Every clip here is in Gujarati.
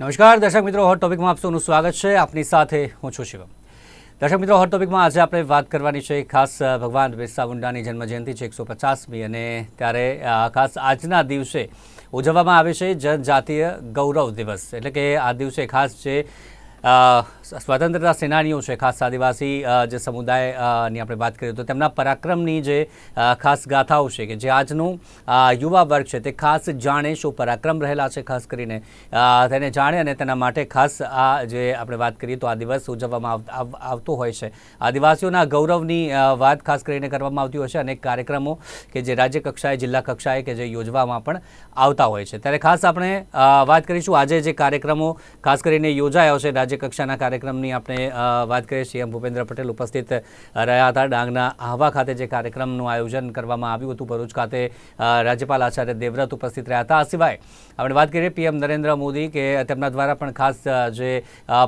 નમસ્કાર. દર્શક મિત્રો હોટ ટોપિકમાં આપ સૌનું સ્વાગત છે. આપની સાથે હું છું શિવમ. દર્શક મિત્રો હોટ ટોપિકમાં આજે આપણે વાત કરવાની છે ખાસ ભગવાન બિરસા મુંડાની જન્મજયંતિ છે એકસો પચાસમી અને ત્યારે ખાસ આજના દિવસે ઉજવવામાં આવે છે જનજાતીય ગૌરવ દિવસ. એટલે કે આ દિવસે ખાસ અ, સ્વતંત્રતા સેનાનીઓ છે, ખાસ આદિવાસી જે સમુદાયની આપણે વાત કરીએ તો તેમના પરાક્રમની જે ખાસ ગાથાઓ છે કે જે આજનું યુવા વર્ગ છે તે ખાસ જાણે શું પરાક્રમ રહેલા છે ખાસ કરીને તેને જાણે અને તેના માટે ખાસ આ જે આપણે વાત કરીએ તો આ દિવસ ઉજવવામાં આવ- આવ- આવતો હોય છે. આદિવાસીઓના ગૌરવની વાત ખાસ કરીને કરવામાં આવતી હોય છે. અનેક કાર્યક્રમો કે જે રાજ્ય કક્ષાએ, જિલ્લા કક્ષાએ કે જે યોજવામાં પણ આવતા હોય છે. ત્યારે ખાસ આપણે વાત કરીશું. આજે જે કાર્યક્રમો ખાસ કરીને યોજાયો છે રાજ્ય કક્ષાના કાર્યક્રમની આપણે વાત કરીએ. સીએમ ભૂપેન્દ્ર પટેલ ઉપસ્થિત રહ્યા હતા ડાંગના આહવા ખાતે જે કાર્યક્રમનું આયોજન કરવામાં આવ્યું હતું. ભરૂચ ખાતે રાજ્યપાલ આચાર્ય દેવવ્રત ઉપસ્થિત રહ્યા હતા. આ સિવાય આપણે વાત કરીએ પીએમ નરેન્દ્ર મોદી કે તેમના દ્વારા પણ ખાસ જે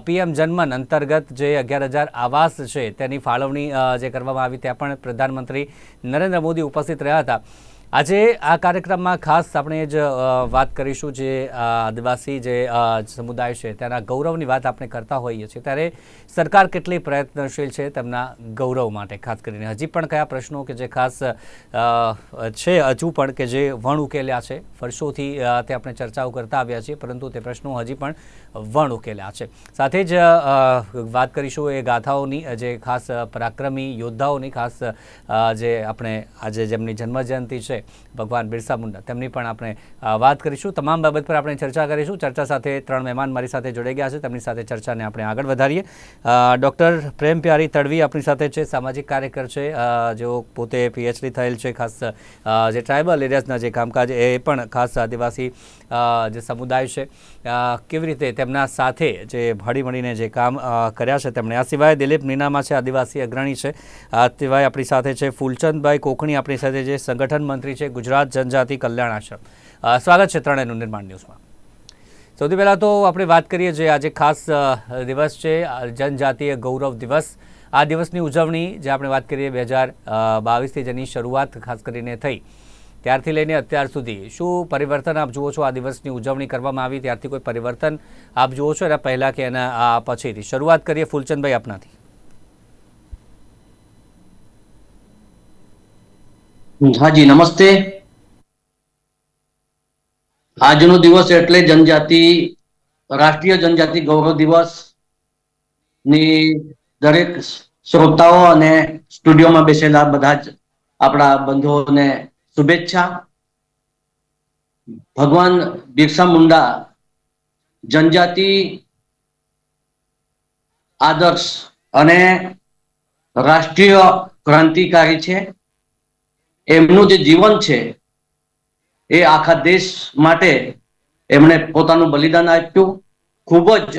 પીએમ જન્મન અંતર્ગત જે અગિયાર આવાસ છે તેની ફાળવણી જે કરવામાં આવી, ત્યાં પણ પ્રધાનમંત્રી નરેન્દ્ર મોદી ઉપસ્થિત રહ્યા હતા. આજે આ કાર્યક્રમમાં ખાસ આપણે જ વાત કરીશું જે આદિવાસી જે સમુદાય છે તેના ગૌરવની વાત આપણે કરતા હોઈએ છીએ. ત્યારે સરકાર કેટલી પ્રયત્નશીલ છે તેમના ગૌરવ માટે, ખાસ કરીને. હજી પણ કયા પ્રશ્નો કે જે ખાસ છે હજુ પણ કે જે વણ ઉકેલ્યા છે? વર્ષોથી તે આપણે ચર્ચાઓ કરતા આવ્યા છીએ, પરંતુ તે પ્રશ્નો હજી પણ વણ ઉકેલ્યા છે. સાથે જ વાત કરીશું એ ગાથાઓની જે ખાસ પરાક્રમી યોદ્ધાઓની, ખાસ જે આપણે આજે જેમની જન્મજયંતિ છે ભગવાન બિરસા મુંડા. તેમની પણ આપણે વાત કરીશું. તમામ બાબત પર આપણે ચર્ચા કરીશું. ચર્ચા સાથે ત્રણ મહેમાન મારી સાથે જોડાઈ ગયા છે. તેમની સાથે ચર્ચાને આપણે આગળ વધારીએ. ડૉક્ટર પ્રેમ પ્યારી તડવી આપણી સાથે છે. સામાજિક કાર્યકર છે. જેઓ પોતે પીએચડી થયેલ છે. ખાસ જે ટ્રાઇબલ એરિયાઝના જે કામકાજ, એ પણ ખાસ આદિવાસી જે સમુદાય છે. કેવી રીતે તેમના સાથે જે હળી મળીને જે કામ કર્યા છે તેમણે? આ સિવાય દિલીપ નીનામા છે આદિવાસી અગ્રણી છે. આ સિવાય આપણી સાથે છે ફૂલચંદભાઈ કોકણી આપણી સાથે જે સંગઠન મંત્રી છે ગુજરાત જનજાતિ કલ્યાણ આશ્રમ. સ્વાગત છે ત્રણેયનું નિર્માણ ન્યૂઝમાં. સૌથી પહેલાં તો આપણે વાત કરીએ જે આજે ખાસ દિવસ છે જનજાતીય ગૌરવ દિવસ. આ દિવસની ઉજવણી જે આપણે વાત કરીએ બે હજાર બાવીસથી જેની શરૂઆત ખાસ કરીને થઈ, ત્યારથી લઈને અત્યાર સુધી. શું પરિવર્તન આપ જુઓ છો આ દિવસની ઉજવણી કરવામાં આવી? ત્યારથી કોઈ પરિવર્તન આપ જુઓ છો? એના પહેલાં કે એના પછીથી. શરૂઆત કરીએ ફૂલચંદભાઈ આપનાથી. હાજી, નમસ્તે. આજનો દિવસ એટલે જનજાતિ, રાષ્ટ્રીય જનજાતિ ગૌરવ દિવસ. ની દરેક શ્રોતાઓ અને સ્ટુડિયોમાં બેસેલા બધા જ આપણા બંધુઓને શુભેચ્છા. ભગવાન બિરસા મુંડા જનજાતિ આદર્શ અને રાષ્ટ્રીય ક્રાંતિકારી છે. એમનું જે જીવન છે, એ આખા દેશ માટે એમણે પોતાનું બલિદાન આપ્યું. ખૂબ જ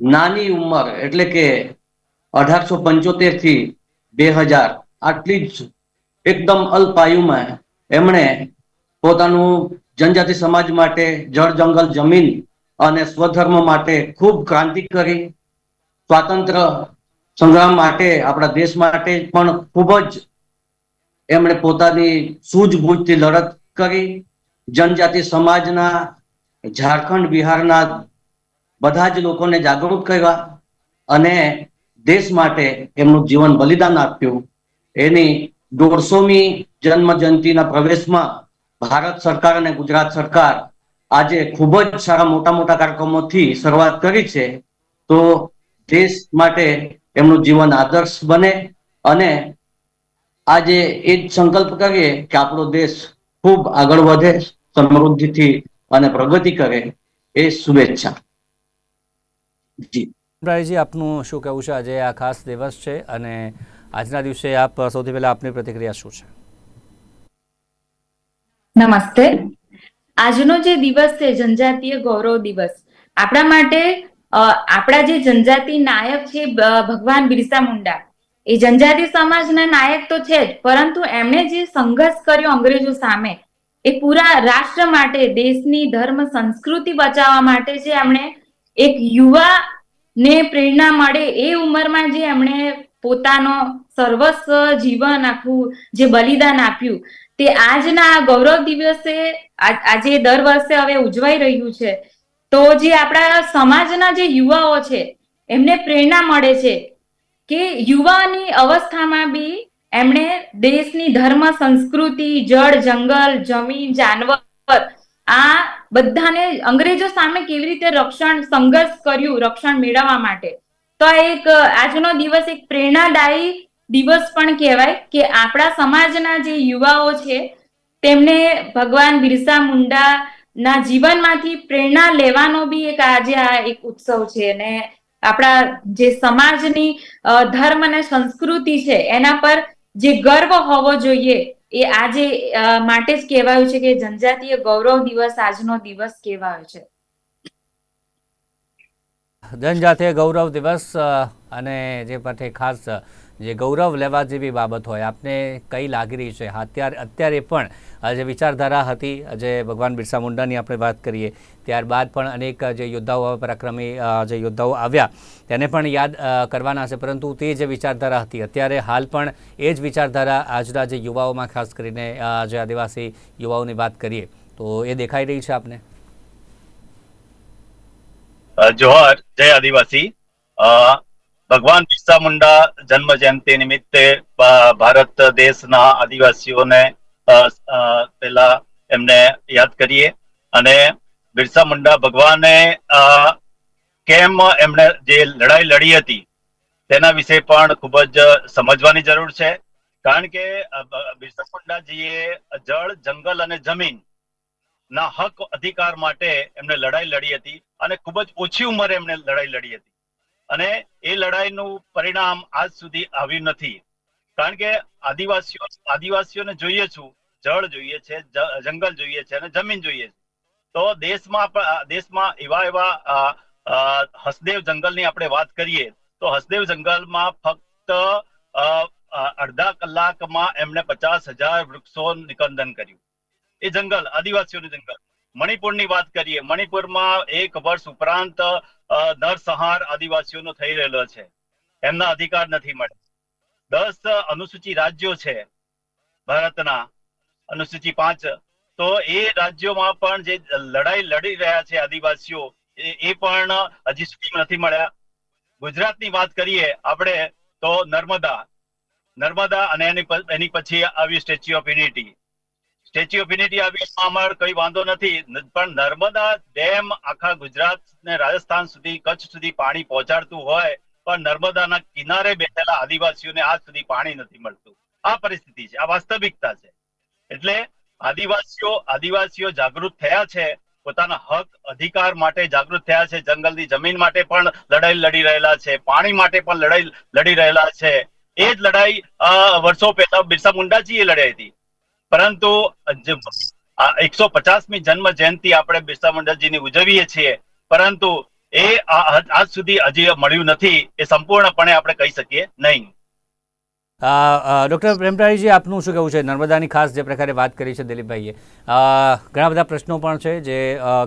નાની ઉંમર, એટલે કે અઢારસો પંચોતેરથી બે હજાર, આટલી જ એકદમ અલ્પાયુમાં એમણે પોતાનું જનજાતિ સમાજ માટે જળ, જંગલ, જમીન અને સ્વધર્મ માટે ખૂબ ક્રાંતિ કરી. સ્વાતંત્ર્ય સંગ્રામ માટે આપણા દેશ માટે પણ ખૂબ જ એમણે પોતાની સૂઝબૂઝથી લડત કરી. જનજાતિ સમાજના, ઝારખંડ, બિહારના બધા જ લોકોને જાગૃત કર્યા અને દેશ માટે એમનું જીવન બલિદાન આપ્યું. એની દોઢસોમી જન્મ જયંતિના પ્રવેશમાં ભારત સરકાર અને ગુજરાત સરકાર આજે ખૂબ જ સારા મોટા મોટા કાર્યક્રમોથી શરૂઆત કરી છે. તો દેશ માટે એમનું જીવન આદર્શ બને અને આજે એ જ સંકલ્પ કરીએ કે આપણો દેશ ખૂબ આગળ વધે સમૃદ્ધિથી અને પ્રગતિ કરે એ શુભેચ્છા. જી. રાયજી આપનું શું કહેવું છે? આજે આ ખાસ દિવસ છે અને આજના દિવસે આપ સૌથી પહેલા આપની પ્રતિક્રિયા શું છે? નમસ્તે. આજનો જે દિવસ છે જનજાતીય ગૌરવ દિવસ આપણા માટે આપણા જે જનજાતિ નાયક છે ભગવાન બિરસા મુંડા એ જનજાતિ સમાજના નાયક તો છે જ, પરંતુ એમણે જે સંઘર્ષ કર્યો અંગ્રેજો સામે, એ પૂરા રાષ્ટ્ર માટે, દેશની ધર્મ, સંસ્કૃતિ બચાવવા માટે જે એમણે એક યુવા ને પ્રેરણા મળે એ ઉંમરમાં જે એમણે પોતાનો સર્વસ્વ જીવન આખું જે બલિદાન આપ્યું, તે આજના ગૌરવ દિવસે આજે દર વર્ષે હવે ઉજવાઈ રહ્યું છે. તો જે આપણા સમાજના જે યુવાઓ છે, એમને પ્રેરણા મળે છે. કે યુવાની અવસ્થામાં બી એમણે દેશની ધર્મ, સંસ્કૃતિ, જળ, જંગલ, જમીન, જાનવર આ બધાને અંગ્રેજો સામે કેવી રીતે રક્ષણ, સંઘર્ષ કર્યું, રક્ષણ મેળવવા માટે? તો એક, આજનો દિવસ એક પ્રેરણાદાયી દિવસ પણ કહેવાય કે આપણા સમાજના જે યુવાઓ છે, તેમને ભગવાન બિરસા મુંડા ના જીવનમાંથી પ્રેરણા લેવાનો બી એક આજે આ એક ઉત્સવ છે. અને આપણા જે સમાજની ધર્મ અને સંસ્કૃતિ છે, એના પર જે ગર્વ હોવો જોઈએ, એ આજે માટે જ કહેવાયું છે કે જનજાતીય ગૌરવ દિવસ આજનો દિવસ કહેવાયો છે. જનજાતીય ગૌરવ દિવસ અને જે માટે ખાસ જે ગૌરવ લેવા જેવી બાબત હોય, આપને કઈ લાગી રહી છે? અત્યારે અત્યારે પણ જે વિચારધારા હતી જે ભગવાન બિરસા મુંડાની આપણે વાત કરીએ, ત્યારબાદ પણ અનેક જે યોદ્ધાઓ પરાક્રમી જે યોદ્ધાઓ આવ્યા, તેને પણ યાદ કરવાના છે. પરંતુ તે જે વિચારધારા હતી, અત્યારે હાલ પણ એ જ વિચારધારા આજના જે યુવાઓમાં, ખાસ કરીને જે આદિવાસી યુવાઓની વાત કરીએ, તો એ દેખાઈ રહી છે આપને? જોહર. જય આદિવાસી. ભગવાન બિરસા મુંડા જન્મ જયંતિ નિમિત્તે ભારત દેશના આદિવાસીઓને અ, એમને યાદ કરીએ. અને બિરસા મુંડા ભગવાને કેમ એમણે જે લડાઈ લડી હતી તેના વિશે પણ ખૂબ જ સમજવાની જરૂર છે. કારણ કે બિરસા મુંડાજીએ જળ જંગલ અને જમીન ના હક અધિકાર માટે એમને લડાઈ લડી હતી. અને ખૂબ જ ઓછી ઉંમરે એમને લડાઈ લડી હતી. અને એ લડાઈનું પરિણામ આજ સુધી આવ્યું નથી. કારણ કે આદિવાસીઓ, આદિવાસીઓને જોઈએ છું, જળ જોઈએ છે જંગલ જોઈએ છે અને જમીન જોઈએ છે. તો દેશમાં દેશમાં એવા એવા હસદેવ જંગલની આપણે વાત કરીએ, તો હસદેવ જંગલમાં ફક્ત અડધા કલાકમાં એમણે પચાસ હજાર વૃક્ષો નિકંદન કર્યું. એ જંગલ, આદિવાસીઓનું જંગલ. મણિપુરની વાત કરીએ, મણિપુરમાં એક વર્ષ ઉપરાંત નરસંહાર આદિવાસીઓનો થઈ રહેલો છે. એમના અધિકાર નથી મળે. દસ અનુસૂચિત રાજ્યો છે ભારતના અનુસૂચિ પાંચ. તો એ રાજ્યોમાં પણ જે લડાઈ લડી રહ્યા છે આદિવાસીઓ, એ પણ હજી સુધી નથી મળ્યા. ગુજરાતની વાત કરીએ આપણે તો નર્મદા. નર્મદા અને એની એની પછી આવ્યું Statue of Unity. Statue of Unity આવી અમાર કઈ વાંધો નથી. પણ નર્મદા ડેમ આખા ગુજરાત ને રાજસ્થાન સુધી, કચ્છ સુધી પાણી પહોંચાડતું હોય, પણ નર્મદાના કિનારે બેઠેલા આદિવાસીઓને આજ સુધી પાણી નથી મળતું. આ પરિસ્થિતિ છે, આ વાસ્તવિકતા છે. એટલે આદિવાસીઓ આદિવાસીઓ જાગૃત થયા છે, પોતાના હક, અધિકાર માટે જાગૃત થયા છે, જંગલની જમીન માટે પણ લડાઈ લડી રહેલા છે, પાણી માટે પણ લડાઈ લડી રહેલા છે. એ જ લડાઈ વર્ષો પહેલા બિરસા મુંડાજીએ લડાઈ હતી. પરંતુ એકસો પચાસમી જન્મ જયંતિ આપણે બિરસા મંડળજીની ઉજવીએ છીએ, પરંતુ એ આજ સુધી હજી મળ્યું નથી, એ સંપૂર્ણપણે આપણે કહી શકીએ નહીં. ડૉક્ટર પ્રેમરાયજી, આપનું શું કહેવું છે? નર્મદાની ખાસ જે પ્રકારે વાત કરી છે દિલીપભાઈએ. ઘણા બધા પ્રશ્નો પણ છે જે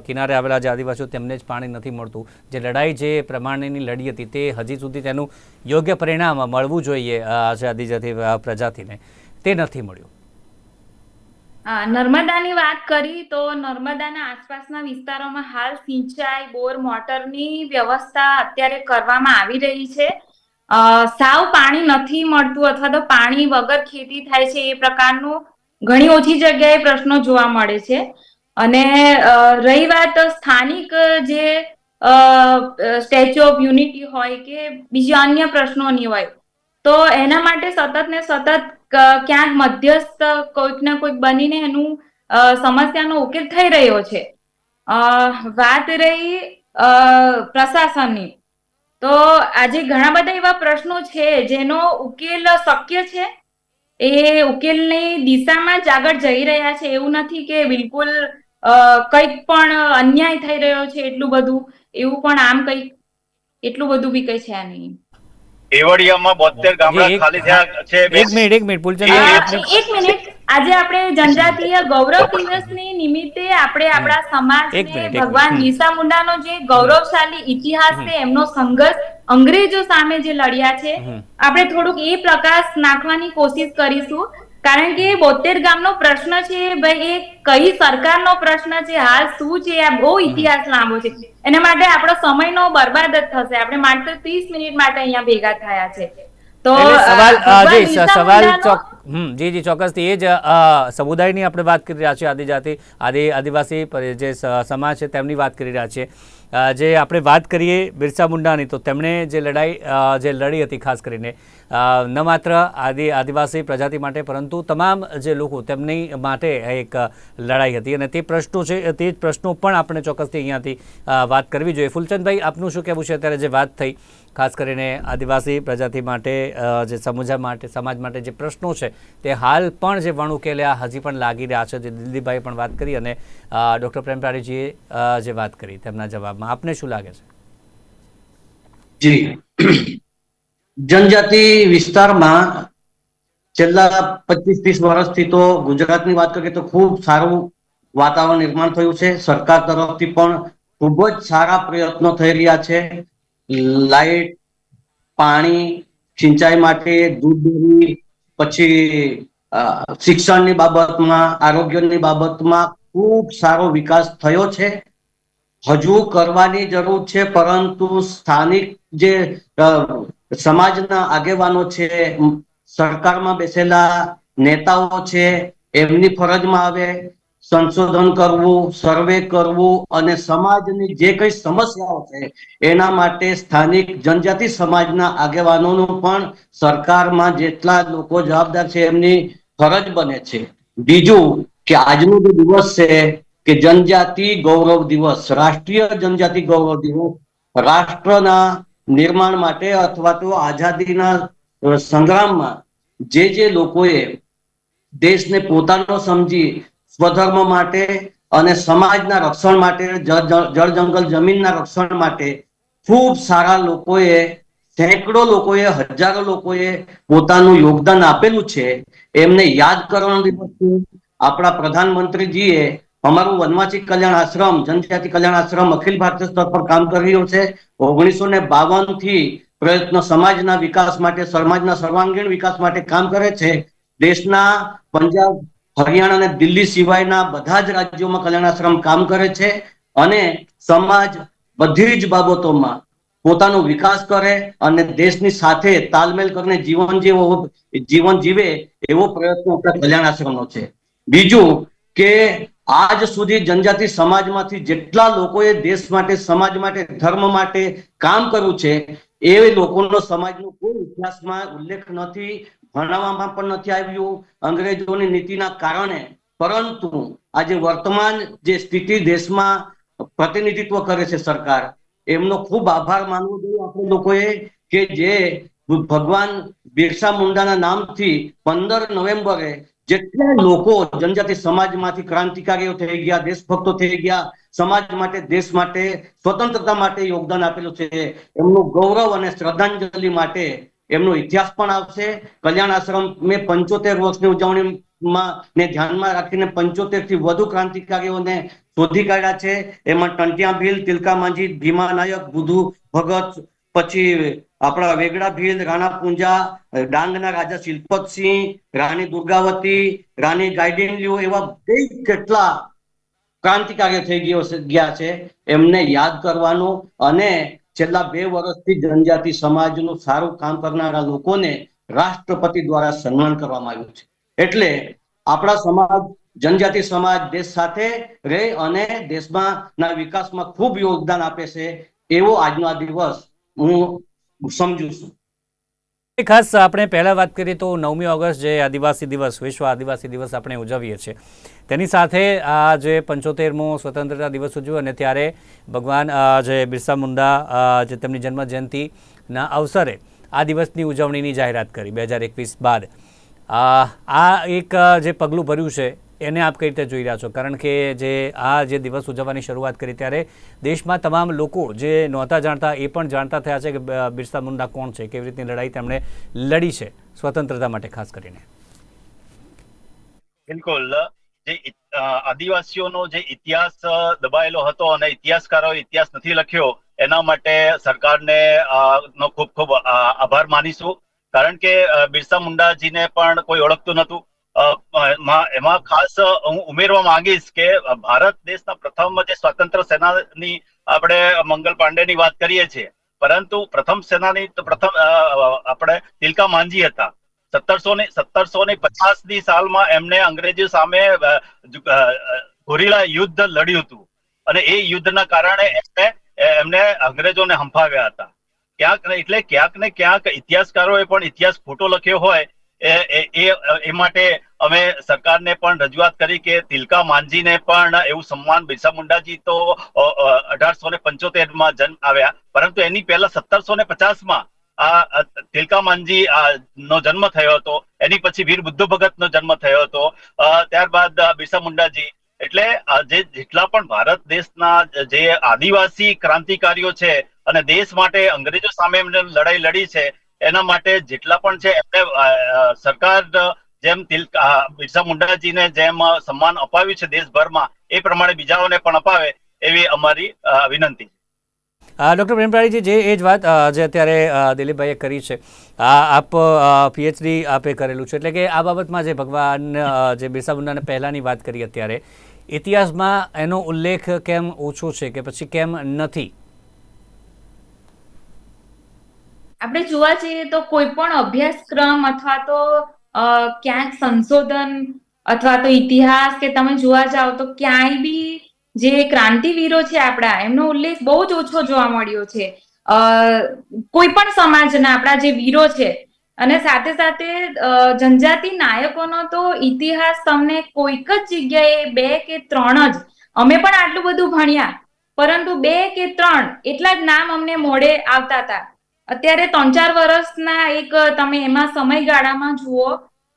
કિનારે આવેલા જે આદિવાસીઓ, તેમને જ પાણી નથી મળતું. જે લડાઈ જે પ્રમાણેની લડી હતી, તે હજી સુધી તેનું યોગ્ય પરિણામ મળવું જોઈએ જે આદિજાતિ પ્રજાતિને. તે નથી મળ્યું. નર્મદાની વાત કરી તો નર્મદાના આસપાસના વિસ્તારોમાં હાલ સિંચાઈ, બોર, મોટરની વ્યવસ્થા અત્યારે કરવામાં આવી રહી છે. સાવ પાણી નથી મળતું અથવા તો પાણી વગર ખેતી થાય છે એ પ્રકારનું ઘણી ઓછી જગ્યાએ પ્રશ્નો જોવા મળે છે. અને રહી વાત સ્થાનિક જે સ્ટેચ્યુ ઓફ યુનિટી હોય કે બીજા અન્ય પ્રશ્નોની હોય તો એના માટે સતત ને સતત ક્યાંક મધ્યસ્થ કોઈક ને કોઈક બનીને એનું સમસ્યાનો ઉકેલ થઈ રહ્યો છે. વાત રહી પ્રશાસનની. તો આજે ઘણા બધા એવા પ્રશ્નો છે જેનો ઉકેલ શક્ય છે? એ ઉકેલની દિશામાં જ આગળ જઈ રહ્યા છે. એવું નથી કે બિલકુલ કંઈક પણ અન્યાય થઈ રહ્યો છે એટલું બધું. એવું પણ આમ કંઈક, એટલું બધું બી કઈ છે નહીં. કેવડિયામાં બોતેર ગામડા ખાલી થયા છે એક મિનિટ એક મિનિટ આપને- એક મિનિટ. આજે આપણે જનજાતીય ગૌરવ દિવસની નિમિત્તે આપણે આપણા સમાજને ભગવાન. બિરસા મુંડાનો જે ગૌરવશાળી ઇતિહાસ છે એમનો સંઘર્ષ અંગ્રેજો સામે જે લડ્યા છે આપણે થોડુંક એ પ્રકાશ નાખવાની કોશિશ કરીશું. કારણ કે બોતેર ગામનો પ્રશ્ન છે ભાઈ એ કઈ સરકારનો પ્રશ્ન છે? હાલ શું છે? આ બહુ ઇતિહાસ લાંબો છે. એના માટે આપણો સમયનો બરબાદ જ થશે. આપણે માત્ર ત્રીસ મિનિટ માટે અહીંયા ભેગા થયા છે. તો સવાલ જી સવાલ ચોક હમ જી જી ચોક્કસથી એ જ સમુદાયની આપણે વાત કરી રહ્યા છીએ આદિજાતિ આદિ આદિવાસી જે સમાજ છે તેમની વાત કરી રહ્યા છીએ. જે આપણે વાત કરીએ બિરસા મુંડાની, તો તેમણે જે લડાઈ જે લડી હતી ખાસ કરીને ન માત્ર આદિ, આદિવાસી પ્રજાતિ માટે, પરંતુ તમામ જે લોકો તેમની માટે એક લડાઈ હતી. અને તે પ્રશ્નો છે, તે જ પ્રશ્નો પણ આપણે ચોક્કસથી અહીંયાથી વાત કરવી જોઈએ. ફૂલચંદભાઈ, આપનું શું કહેવું છે? અત્યારે જે વાત થઈ ખાસ કરીને આદિવાસી પ્રજાતિ માટે જે સમુજા માટે સમાજ માટે જે પ્રશ્નો છે તે હાલ પણ જે વણુકેલ્યા હજી પણ લાગી રહ્યા છે જે દિલીપભાઈએ પણ વાત કરી અને ડૉક્ટર અ, જે વાત કરી તેમના જવાબમાં. આપને શું લાગે છે? જી. જનજાતિ વિસ્તારમાં છેલ્લા પચીસ ત્રીસ વર્ષથી તો ગુજરાતની વાત કરીએ તો ખૂબ સારું વાતાવરણ નિર્માણ થયું છે. સરકાર તરફથી પણ ખૂબ જ સારા પ્રયત્નો થઈ રહ્યા છે. લાઈટ, પાણી, સિંચાઈ માટે દૂધ ડેરી પછી શિક્ષણની બાબતમાં, આરોગ્યની બાબતમાં ખૂબ સારો વિકાસ થયો છે. હજુ કરવાની જરૂર છે, પરંતુ સ્થાનિક જે સમાજના આગેવાનો છે સરકારમાં બેસેલા નેતાઓ છે, એમની ફરજમાં આવે સંશોધન કરવું, સર્વે કરવું અને સમાજની જે કઈ સમસ્યાઓ છે, એના માટે સ્થાનિક જનજાતિ સમાજના આગેવાનોનું પણ સરકારમાં જેટલા લોકો જવાબદાર છે, એમની ફરજ બને છે. બીજું કે આજનો જે દિવસ છે કે જનજાતિ ગૌરવ દિવસ, રાષ્ટ્રીય જનજાતિ ગૌરવ દિવસ, રાષ્ટ્રના નિર્માણ માટે અથવા તો આઝાદીના સંગ્રામમાં જે જે લોકોએ દેશને પોતાનો સમજી સ્વધર્મ માટે અને સમાજના રક્ષણ માટે જળ જંગલ જમીનના રક્ષણ માટે ખૂબ સારા લોકોએ, સેંકડો લોકોએ, હજારો લોકોએ પોતાનું યોગદાન આપેલું છે. એમને યાદ કરવાનો દિવસ છે. આપણા પ્રધાનમંત્રીજીએ અમારું વનવાસી કલ્યાણ આશ્રમ, જનજાતિ કલ્યાણ આશ્રમ અખિલ ભારતીય સ્તર પર કામ કરી રહ્યો છે. ઓગણીસો ને બાવનથી પ્રયત્ન સમાજના વિકાસ માટે, સમાજના સર્વાંગીણ વિકાસ માટે કામ કરે છે. દેશના પંજાબ હરિયાણા અને દિલ્હી સિવાયના બધા જ રાજ્યોમાં કલ્યાણ આશ્રમ કામ કરે છે અને સમાજ બધી જ બાબતોમાં પોતાનો વિકાસ કરે અને દેશની સાથે તાલમેલ કરીને જીવન જેવો જીવન જીવે એવો પ્રયત્ન કલ્યાણ આશ્રમનો છે. બીજું કે આજ સુધી જનજાતિ સમાજમાંથી જેટલા લોકોએ દેશ માટે, સમાજ માટે, ધર્મ માટે કામ કર્યું છે, એ લોકોનો સમાજનો કોઈ ઇતિહાસમાં ઉલ્લેખ નથી ભણાવવામાં પણ નથી આવ્યું. અંગ્રેજોની નીતિના કારણે. પરંતુ આજે વર્તમાન જે સ્થિતિ દેશમાં પ્રતિનિધિત્વ કરે છે સરકાર, એમનો ખૂબ આભાર માનવો જોઈએ આપણે લોકોએ કે જે ભગવાન બિરસા મુંડાના નામથી પંદર નવેમ્બરે જેટલા લોકો જનજાતિ સમાજમાંથી ક્રાંતિકારીઓ થઈ ગયા, દેશભક્તો થઈ ગયા, સમાજ માટે, દેશ માટે, સ્વતંત્રતા માટે યોગદાન આપેલું છે. એમનું ગૌરવ અને શ્રદ્ધાંજલિ માટે એમનો ઇતિહાસ પણ આવશે. કલ્યાણ આશ્રમ મેં પંચોતેર વર્ષની ઉજવણીમાં ને ધ્યાનમાં રાખીને પંચોતેરથી વધુ ક્રાંતિકારીઓને શોધી કાઢ્યા છે. એમાં ટંટિયા ભીલ, તિલકા માંજી ભીમા નાયક, બુધુ ભગત, પછી આપણા વેગડા ભીલ, રાણા પૂંજા, ડાંગના રાજા શિલ્પતસિંહ રાણી દુર્ગાવતી, રાણી ગાયડિનલિયો એવા બે કેટલા ક્રાંતિકારીઓ થઈ ગયો ગયા છે. એમને યાદ કરવાનું અને છેલ્લા બે વર્ષથી જનજાતિ સમાજનું સારું કામ કરનારા લોકોને રાષ્ટ્રપતિ દ્વારા સન્માન કરવામાં આવ્યું છે. એટલે આપણા સમાજ, જનજાતિ સમાજ દેશ સાથે રહે અને દેશમાં ના વિકાસમાં ખૂબ યોગદાન આપે છે એવો આજનો આ દિવસ હું સમજુ છું. ખાસ આપણે પહેલાં વાત કરીએ તો નવમી ઓગસ્ટ જે આદિવાસી દિવસ, વિશ્વ આદિવાસી દિવસ આપણે ઉજવીએ છીએ. તેની સાથે આ જે પંચોતેરમો સ્વતંત્રતા દિવસ ઉજવ્યો અને ત્યારે ભગવાન જે બિરસા મુંડા જે તેમની જન્મ જયંતિના અવસરે આ દિવસની ઉજવણીની જાહેરાત કરી બે હજાર એકવીસ બાદ. આ એક જે પગલું ભર્યું છે એને આપ કઈ રીતે જોઈ રહ્યા છો? કારણ કે જે આ જે દિવસ ઉજવવાની શરૂઆત કરી ત્યારે દેશમાં તમામ લોકો જે નહોતા જાણતા એ પણ જાણતા થયા છે કે બિરસા મુંડા કોણ છે, કેવી રીતની લડાઈ તેમણે લડી છે, સ્વતંત્રતા માટે ખાસ કરીને. બિલકુલ. જે આદિવાસીઓનો જે ઇતિહાસ દબાયેલો હતો અને ઇતિહાસકારોએ ઇતિહાસ નથી લખ્યો, એના માટે સરકારને નો ખૂબ ખૂબ આભાર માનીશું. કારણ કે બિરસા મુંડાજીને પણ કોઈ ઓળખતું નહોતું. એમાં ખાસ હું ઉમેરવા માંગીશ કે ભારત દેશના પ્રથમ જે સ્વતંત્ર સેનાની આપણે મંગલ પાંડેની વાત કરીએ છીએ. પરંતુ પ્રથમ સેનાની પ્રથમ આપણે તિલકા માંજી હતા. સત્તરસો ને સત્તરસો ને પચાસની સાલમાં એમને અંગ્રેજો સામે ગોરીલા યુદ્ધ લડ્યું હતું. અને એ યુદ્ધના કારણે એમને એમને અંગ્રેજોને હંફાવ્યા હતા. ક્યાંક ને, એટલે ક્યાંક ને ક્યાંક ઇતિહાસકારોએ પણ ઇતિહાસ ખોટો લખ્યો હોય એ, એ- માટે અમે સરકારને પણ રજૂઆત કરી કે તિલકા માનજીને પણ એવું સન્માન બિરસા મુંડાજી તો અઢારસો ને પંચોતેરમાં જન્મ આવ્યા. પરંતુ એની પહેલા સત્તરસો ને પચાસમાં આ તિલકા માનજી નો જન્મ થયો હતો. એની પછી વીર બુદ્ધ ભગત નો જન્મ થયો હતો. ત્યારબાદ બિરસા મુંડાજી. એટલે જે જેટલા પણ ભારત દેશના જે આદિવાસી ક્રાંતિકારીઓ છે અને દેશ માટે અંગ્રેજો સામે લડાઈ લડી છે એના માટે જેટલા પણ છે, એમને સરકાર જેમ તિલ બિરસા મુંડાજીને જેમ સન્માન અપાવ્યું છે દેશભરમાં, એ પ્રમાણે બીજાઓને પણ અપાવે એવી અમારી વિનંતી ડૉક્ટર પ્રેમપ્રાણીજી જે એ જ વાત જે અત્યારે દિલીપભાઈએ કરી છે, આ આપ પીએચડી આપે કરેલું છે. એટલે કે આ બાબતમાં જે ભગવાન જે બિરસા મુંડાને પહેલાંની વાત કરી અત્યારે, ઇતિહાસમાં એનો ઉલ્લેખ કેમ ઓછો છે કે પછી કેમ નથી? આપણે જોવા જઈએ તો કોઈ પણ અભ્યાસક્રમ અથવા તો ક્યાંક સંશોધન અથવા તો ઇતિહાસ કે તમે જોવા જાઓ તો ક્યાંય બી જે ક્રાંતિવીરો છે આપણા, એમનો ઉલ્લેખ બહુ જ ઓછો જોવા મળ્યો છે. કોઈ પણ સમાજના આપણા જે વીરો છે અને સાથે સાથે જનજાતિ નાયકોનો તો ઇતિહાસ તમને કોઈક જ જગ્યાએ બે કે ત્રણ જ, અમે પણ આટલું બધું ભણ્યા, પરંતુ બે કે ત્રણ એટલા જ નામ અમને મોડે આવતા હતા. અત્યારે ત્રણ ચાર વર્ષના એક, તમે એમાં સમયગાળામાં જુઓ,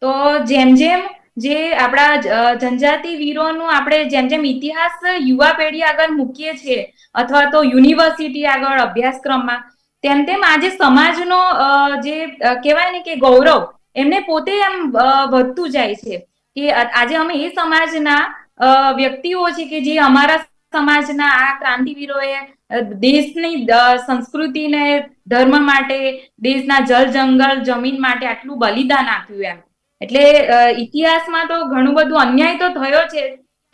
તો જેમ જેમ જે આપણા જનજાતિ વીરોનું આપણે જેમ જેમ ઇતિહાસ યુવા પેઢી આગળ મૂકીએ છીએ, અથવા તો યુનિવર્સિટી આગળ અભ્યાસક્રમમાં, તેમ તેમ આજે સમાજનો જે કહેવાય ને કે ગૌરવ, એમને પોતે એમ વધતું જાય છે. કે આજે અમે એ સમાજના વ્યક્તિઓ છે કે જે અમારા સમાજના આ ક્રાંતિવીરોએ દેશની સંસ્કૃતિને ધર્મ માટે, દેશના જળ જંગલ, જમીન માટે આટલું બલિદાન આપ્યું એમ. એટલે ઇતિહાસમાં તો ઘણું બધું અન્યાય તો થયો છે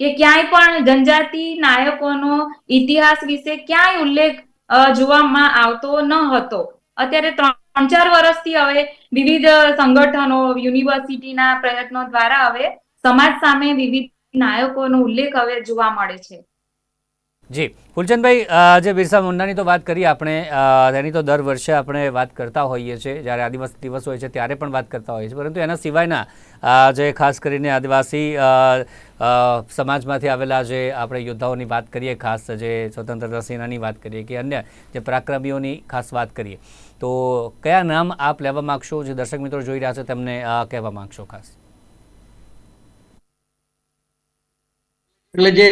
કે ક્યાંય પણ જનજાતિ નાયકોનો ઇતિહાસ વિશે ક્યાંય ઉલ્લેખ જોવામાં આવતો ન હતો. અત્યારે ત્રણ ચાર વર્ષથી હવે વિવિધ સંગઠનો, યુનિવર્સિટીના પ્રયત્નો દ્વારા હવે સમાજ સામે વિવિધ નાયકોનો ઉલ્લેખ હવે જોવા મળે છે. જી. ફૂલચંદભાઈ જે બિરસા મુંડાની તો વાત કરી આપણે. તેની તો દર વર્ષે આપણે વાત કરતા હોઈએ છીએ. જ્યારે આદિવાસી દિવસ હોય છે ત્યારે પણ વાત કરતા હોઈએ છીએ. પરંતુ એના સિવાયના જે ખાસ કરીને આદિવાસી સમાજમાંથી આવેલા જે આપણે યોદ્ધાઓની વાત કરીએ, ખાસ જે સ્વતંત્રતા સેનાની વાત કરીએ કે અન્ય જે પરાક્રમીઓની ખાસ વાત કરીએ, તો કયા નામ આપ લેવા માગશો? જે દર્શક મિત્રો જોઈ રહ્યા છે તેમને કહેવા માગશો ખાસ. એટલે જે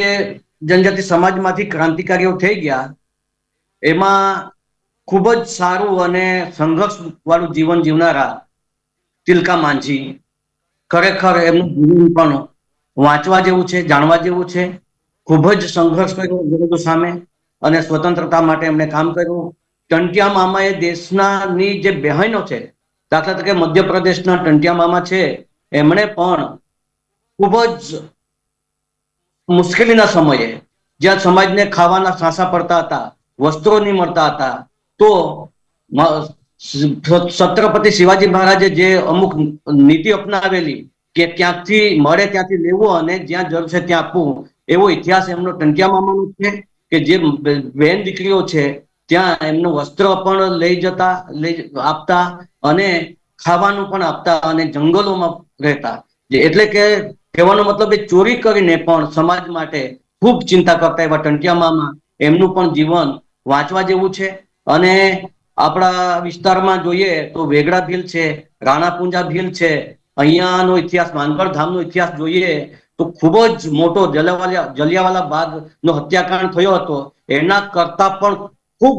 જનજાતિ સમાજમાંથી ક્રાંતિકારીઓ થઈ ગયા, એમાં ખૂબ જ સારું અને સંઘર્ષ વાળું જીવન જીવનારા તિલકા માંઝી ખરેખર એમનું જીવન પણ વાંચવા જેવું છે, જાણવા જેવું છે. ખૂબ જ સંઘર્ષ કર્યો અંગ્રેજો સામે અને સ્વતંત્રતા માટે એમણે કામ કર્યું. ટંટિયા મામા દેશના ની જે બહેનો છે, દાખલા તરીકે મધ્યપ્રદેશના ટંટિયા મામા છે, એમણે પણ ખૂબ જ મુશ્કેલીના સમયે જ્યાં સમાજને ખાવાના સાંસા પડતા હતા, વસ્ત્રો નહીં મળતા હતા, તો છત્રપતિ શિવાજી મહારાજે જે અમુક નીતિ અપનાવેલી કે ક્યાંકથી મળે ત્યાંથી લેવું અને જ્યાં જરૂર છે ત્યાં આપવું, એવો ઇતિહાસ એમનો ટંકિયા મામાનો છે કે જે બેન દીકરીઓ છે, ત્યાં એમનું વસ્ત્ર પણ લઈ જતા, લઈ આપતા અને ખાવાનું પણ આપતા અને જંગલોમાં રહેતા. એટલે કે કહેવાનો મતલબ એ ચોરી કરીને પણ સમાજ માટે ખૂબ ચિંતા કરતા એવા ટંટિયા મામા એમનું પણ જીવન વાંચવા જેવું છે. અને આપણા વિસ્તારમાં જોઈએ તો વેગડા ભીલ છે રાણાપુંજા ભીલ છે, અહીંયાનો ઇતિહાસ માનગઢ ધામનો ઇતિહાસ જોઈએ તો ખૂબ જ મોટો જલિયાવાલા જલિયાવાલા બાગ નો હત્યાકાંડ થયો હતો. એના કરતા પણ ખૂબ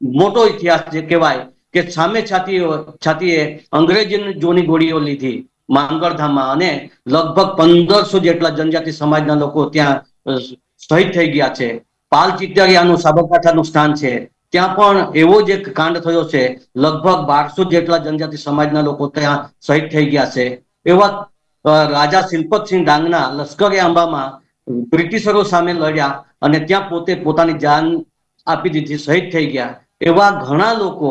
મોટો ઇતિહાસ જે કહેવાય કે સામે છાતી છાતીએ અંગ્રેજી જોની ગોળીઓ લીધી. માંગળ ધામમાં અને લગભગ પંદરસો જેટલા જનજાતિ સમાજના લોકો ત્યાં શહીદ થઈ ગયા છે. પાલ ચિતરિયાનું સાબરકાંઠાનું સ્થાન છે. ત્યાં પણ એવો જ એક કાંડ થયો છે. લગભગ બારસો જેટલા જનજાતિ સમાજના લોકો ત્યાં શહીદ થઈ ગયા છે. એવા રાજા શિલ્પતસિંહ ડાંગના લશ્કરે આંબામાં બ્રિટિશરો સામે લડ્યા અને ત્યાં પોતે પોતાની જાન આપી દીધી, શહીદ થઈ ગયા. એવા ઘણા લોકો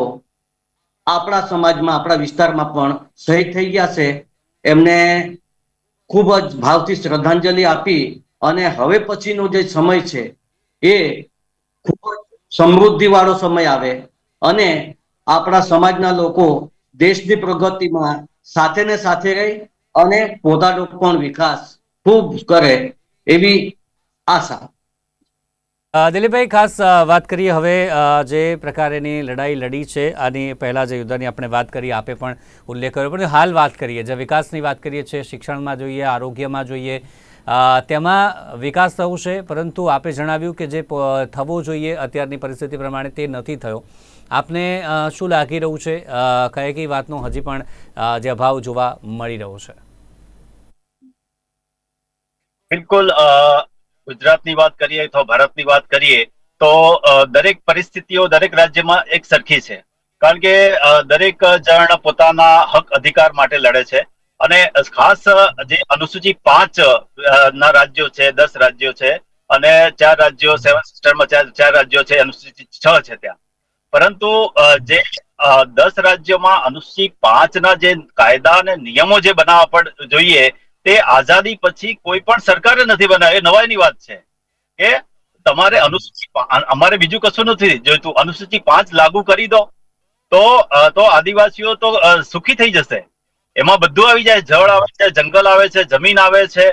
આપણા સમાજમાં, આપણા વિસ્તારમાં પણ શહીદ થઈ ગયા છે. એમને ખૂબ જ ભાવથી શ્રદ્ધાંજલિ આપી અને હવે પછીનો જે સમય છે એ ખૂબ જ સમૃદ્ધિ વાળો સમય આવે અને આપણા સમાજના લોકો દેશની પ્રગતિમાં સાથે ને સાથે રહી અને પોતાનો પણ વિકાસ ખૂબ કરે એવી આશા. દિલીપભાઈ, ખાસ વાત કરીએ હવે જે પ્રકારેની લડાઈ લડી છે, આની પહેલાં જે યુદ્ધની આપણે વાત કરી, આપે પણ ઉલ્લેખ કર્યો. પણ હાલ વાત કરીએ, જે વિકાસની વાત કરીએ છીએ, શિક્ષણમાં જોઈએ, આરોગ્યમાં જોઈએ તેમાં વિકાસ થવું છે, પરંતુ આપે જણાવ્યું કે જે થવો જોઈએ અત્યારની પરિસ્થિતિ પ્રમાણે તે નથી થયો. આપને શું લાગી રહ્યું છે? કઈ કઈ વાતનો હજી પણ જે અભાવ જોવા મળી રહ્યો છે? બિલકુલ ગુજરાતની વાત કરીએ અથવા ભારતની વાત કરીએ તો દરેક પરિસ્થિતિઓ દરેક રાજ્યમાં એક સરખી છે. કારણ કે દરેક જણ પોતાના હક અધિકાર માટે લડે છે અને ખાસ, જે અનુસૂચિ પાંચ ના રાજ્યો છે, દસ રાજ્યો છે અને ચાર રાજ્યો, સેવન સિસ્ટરમાં ચાર ચાર રાજ્યો છે અનુસૂચિ છ છે ત્યાં. પરંતુ જે દસ રાજ્યોમાં અનુસૂચિ પાંચ ના જે કાયદા અને નિયમો જે બનાવવા પડ, જોઈએ તે આઝાદી પછી કોઈ પણ સરકારે નથી બનાવ્યું. એ નવાઈની વાત છે. કે તમારે અનુસૂચિ અમારે બીજું કશું નથી. જોઈતું અનુસૂચિ પાંચ લાગુ કરી દો, તો તો આદિવાસીઓ તો સુખી થઈ જશે. એમાં બધું આવી જાય. જળ આવે છે, જંગલ આવે છે, જમીન આવે છે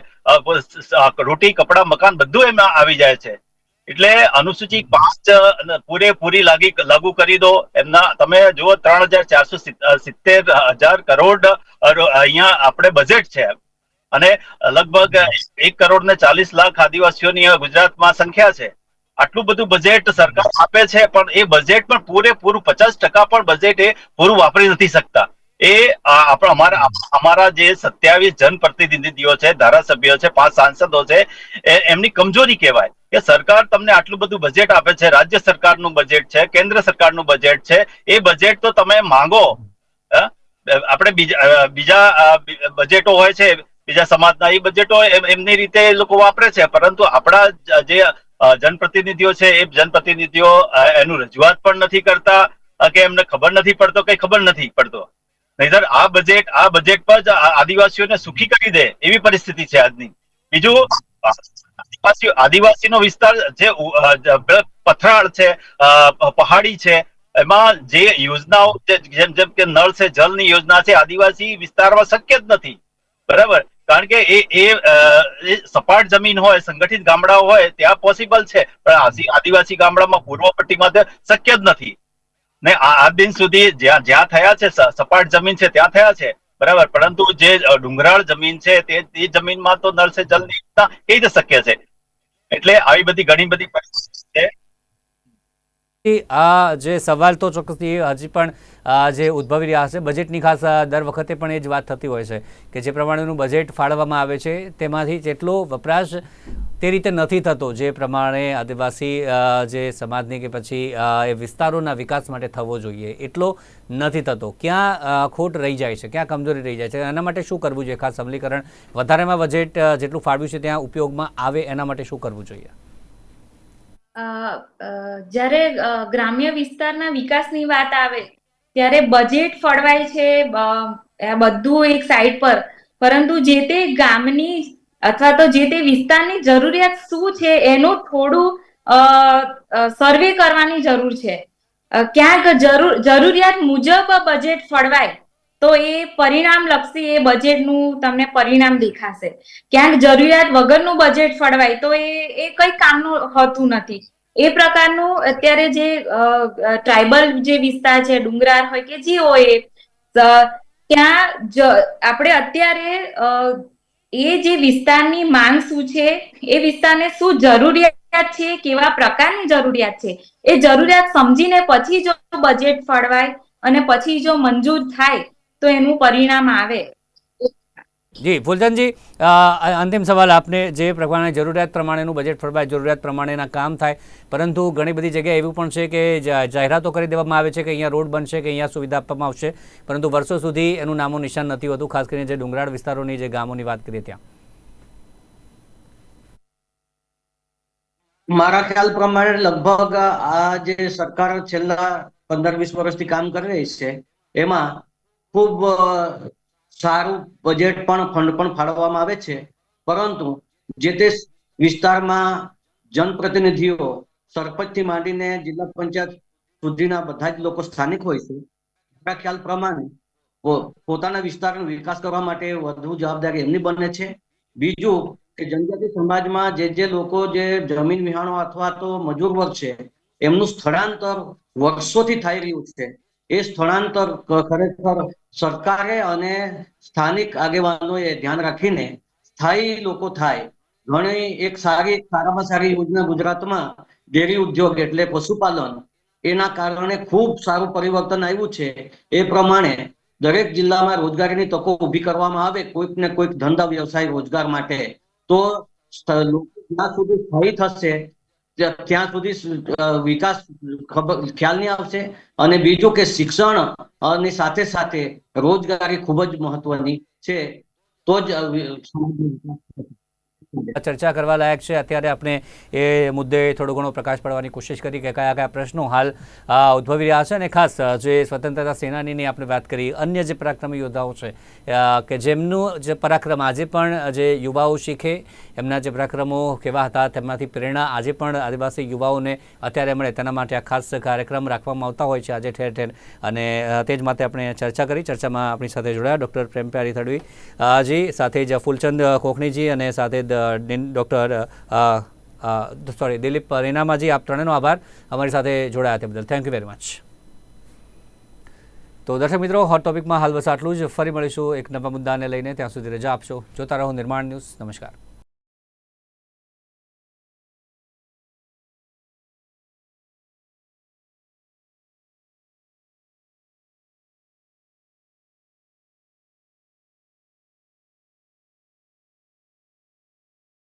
રોટી, કપડા, મકાન બધું એમાં આવી જાય છે. એટલે અનુસૂચિ પાંચ પૂરેપૂરી લાગી, લાગુ કરી દો. એમના, તમે જુઓ, ત્રણ હજાર ચારસો સિત્તેર હજાર કરોડ અહીંયા આપણે બજેટ છે. અને લગભગ એક કરોડ ને ચાલીસ લાખ આદિવાસીઓની ગુજરાતમાં સંખ્યા છે આટલું બધું બજેટ સરકાર આપે છે, પણ એ બજેટ પણ પૂરેપૂરું પચાસ ટકા પણ બજેટ એ પૂરું વાપરી નથી શકતા એ આપણા, અમારા અમારા જે સત્યાવીસ જનપ્રતિનિધિઓ છે, ધારાસભ્યો છે, પાંચ સાંસદો છે એમની કમજોરી કહેવાય કે સરકાર તમને આટલું બધું બજેટ આપે છે, રાજ્ય સરકારનું બજેટ છે, કેન્દ્ર સરકારનું બજેટ છે, એ બજેટ તો તમે માંગો? આપણે બીજા બીજા બજેટો હોય છે બીજા સમાજના એ બજેટો એમની રીતે એ લોકો વાપરે છે. પરંતુ આપણા જે જનપ્રતિનિધિઓ છે, એ જનપ્રતિનિધિઓ એનું રજૂઆત પણ નથી કરતા કે એમને ખબર નથી પડતો કે ખબર નથી પડતો. નહીતર આ બજેટ આ બજેટ પર જ આદિવાસીઓને સુખી કરી દે એવી પરિસ્થિતિ છે આજની. બીજું આદિવાસી આદિવાસીનો વિસ્તાર જે પથરાળ છે પહાડી છે, એમાં જે યોજનાઓ જેમ જેમ કે નળ છે જલની યોજના છે, આદિવાસી વિસ્તારમાં શક્ય જ નથી. બરાબર? કારણ કે એ એ સપાટ જમીન હોય, સંગઠિત ગામડાઓ હોય, ત્યાં પોસિબલ છે. પણ આદિવાસી ગામડામાં પૂર્વ પટ્ટીમાં શક્ય જ નથી. ને આ દિન સુધી જ્યાં જ્યાં થયા છે સપાટ જમીન છે, ત્યાં થયા છે. બરાબર? પરંતુ જે ડુંગરાળ જમીન છે, તે તે જમીનમાં તો નળ સે જલની યોજના કેવી રીતે શક્ય છે. એટલે આવી બધી ઘણી બધી પરિસ્થિતિ છે. આ જે સવાલ તો ચોક્કસથી હજી પણ જે ઉદ્ભવી રહ્યા છે, બજેટની ખાસ દર વખતે પણ એ જ વાત થતી હોય છે કે જે પ્રમાણેનું બજેટ ફાળવવામાં આવે છે, તેમાંથી જેટલો વપરાશ તે રીતે નથી થતો, જે પ્રમાણે આદિવાસી જે સમાજની કે પછી એ વિસ્તારોના વિકાસ માટે થવો જોઈએ, એટલો નથી થતો. ક્યાં ખોટ રહી જાય છે, ક્યાં કમજોરી રહી જાય છે, એના માટે શું કરવું જોઈએ? ખાસ અમલીકરણ, વધારેમાં બજેટ જેટલું ફાળવ્યું છે ત્યાં ઉપયોગમાં આવે એના માટે શું કરવું જોઈએ? જ્યારે ગ્રામ્ય વિસ્તારના વિકાસની વાત આવે, ત્યારે બજેટ ફળવાય છે બધું એક સાઈડ પર. પરંતુ જે તે ગામની અથવા તો જે તે વિસ્તારની જરૂરિયાત શું છે, એનું થોડું સર્વે કરવાની જરૂર છે. ક્યાંક જરૂર, જરૂરિયાત મુજબ બજેટ ફળવાય. તો એ પરિણામ લક્ષી એ બજેટનું તમને પરિણામ દેખાશે. ક્યાંક જરૂરિયાત વગરનું બજેટ ફળવાય તો એ એ કઈ કામનું હોતું નથી. એ પ્રકારનું અત્યારે જે ટ્રાઇબલ જે વિસ્તાર છે, ડુંગરાળ હોય કે જે હોય ત્યાં આપણે અત્યારે એ જે વિસ્તારની માંગ શું છે, એ વિસ્તારને શું જરૂરિયાત છે, કેવા પ્રકારની જરૂરિયાત છે, એ જરૂરિયાત સમજીને પછી જો બજેટ ફળવાય અને પછી જો મંજૂર થાય તો એનું પરિણામ આવે. જી ફૂલચંદજી અંતિમ સવાલ આપને. જે પ્રમાણે જરૂરિયાત પ્રમાણેનું બજેટ ફળવાય જરૂરિયાત પ્રમાણેના કામ થાય પરંતુ ઘણી બધી જગ્યાએ એવું પણ છે કે જાહેરાતો કરી દેવામાં આવે છે કે અહીંયા રોડ બનશે કે અહીંયા સુવિધા આપવામાં આવશે પરંતુ વર્ષો સુધી એનું નામો નિશાન નથી હોતું ખાસ કરીને જે ડુંગરાળ વિસ્તારોની જે ગામોની વાત કરીએ ત્યાં. મારા ખ્યાલ પ્રમાણે લગભગ આ જે સરકાર છેલ્લા પંદર વીસ વર્ષથી કામ કરી રહી છે એમાં ખૂબ સારું બજેટ પણ ફંડ પણ ફાળવવામાં આવે છે. પરંતુ જે તે વિસ્તારમાં જનપ્રતિનિધિઓ સરપંચથી માંડીને જિલ્લા પંચાયત સુધીના બધા જ લોકો સ્થાનિક હોય છે, મારા ખ્યાલ પ્રમાણે પોતાના વિસ્તારનો વિકાસ કરવા માટે વધુ જવાબદારી એમની બને છે. બીજું કે જનજાતિ સમાજમાં જે જે લોકો જે જમીન વિહાણો અથવા તો મજૂર વર્ગ છે, એમનું સ્થળાંતર વર્ષોથી થઈ રહ્યું છે. એ સ્થળાંતર ખરેખર સરકારે અને સ્થાનિક આગેવાનોએ ધ્યાન રાખીને સ્થાયી લોકો થાય. ઘણી એક સારી, સારામાં સારી યોજના ગુજરાતમાં ડેરી ઉદ્યોગ એટલે પશુપાલન, એના કારણે ખૂબ સારું પરિવર્તન આવ્યું છે. એ પ્રમાણે દરેક જિલ્લામાં રોજગારીની તકો ઊભી કરવામાં આવે, કોઈક ને કોઈક ધંધા વ્યવસાય રોજગાર માટે. તો જ્યાં સુધી સ્થાયી થશે ત્યાં સુધી વિકાસ ખબર, ખ્યાલ નહીં આવશે. અને બીજું કે શિક્ષણ અને સાથે સાથે રોજગારી ખૂબ જ મહત્વની છે. તો જ ચર્ચા કરવા લાયક છે. અત્યારે આપણે એ મુદ્દે થોડો ઘણો પ્રકાશ પાડવાની કોશિશ કરી કે કયા કયા પ્રશ્નો હાલ ઉદ્ભવી રહ્યા છે અને ખાસ જે સ્વતંત્રતા સેનાનીની આપણે વાત કરી, અન્ય જે પરાક્રમી યોદ્ધાઓ છે કે જેમનું જે પરાક્રમ આજે પણ જે યુવાઓ શીખે, એમના જે પરાક્રમો કેવા હતા તેમાંથી પ્રેરણા આજે પણ આદિવાસી યુવાઓને અત્યારે મળે તેના માટે આ ખાસ કાર્યક્રમ રાખવામાં આવતા હોય છે આજે ઠેર ઠેર. અને તે જ માટે આપણે ચર્ચા કરી. ચર્ચામાં આપણી સાથે જોડાયા ડૉક્ટર પ્રેમ પ્યારી તડવી જી, સાથે જ ફૂલચંદ કોકણીજી અને સાથે જ ડૉક્ટર સોરી, દિલીપ રેનામાજી, આપ ત્રણેયનો આભાર. અમારી સાથે જોડાયા તે બદલ. થેન્ક યુ વેરી મચ તો દર્શક મિત્રો હોટ ટોપિકમાં હાલ બસ આટલું જ. ફરી મળીશું એક નવા મુદ્દાને લઈને. ત્યાં સુધી રજા આપશો જોતા રહો નિર્માણ ન્યૂઝ. નમસ્કાર.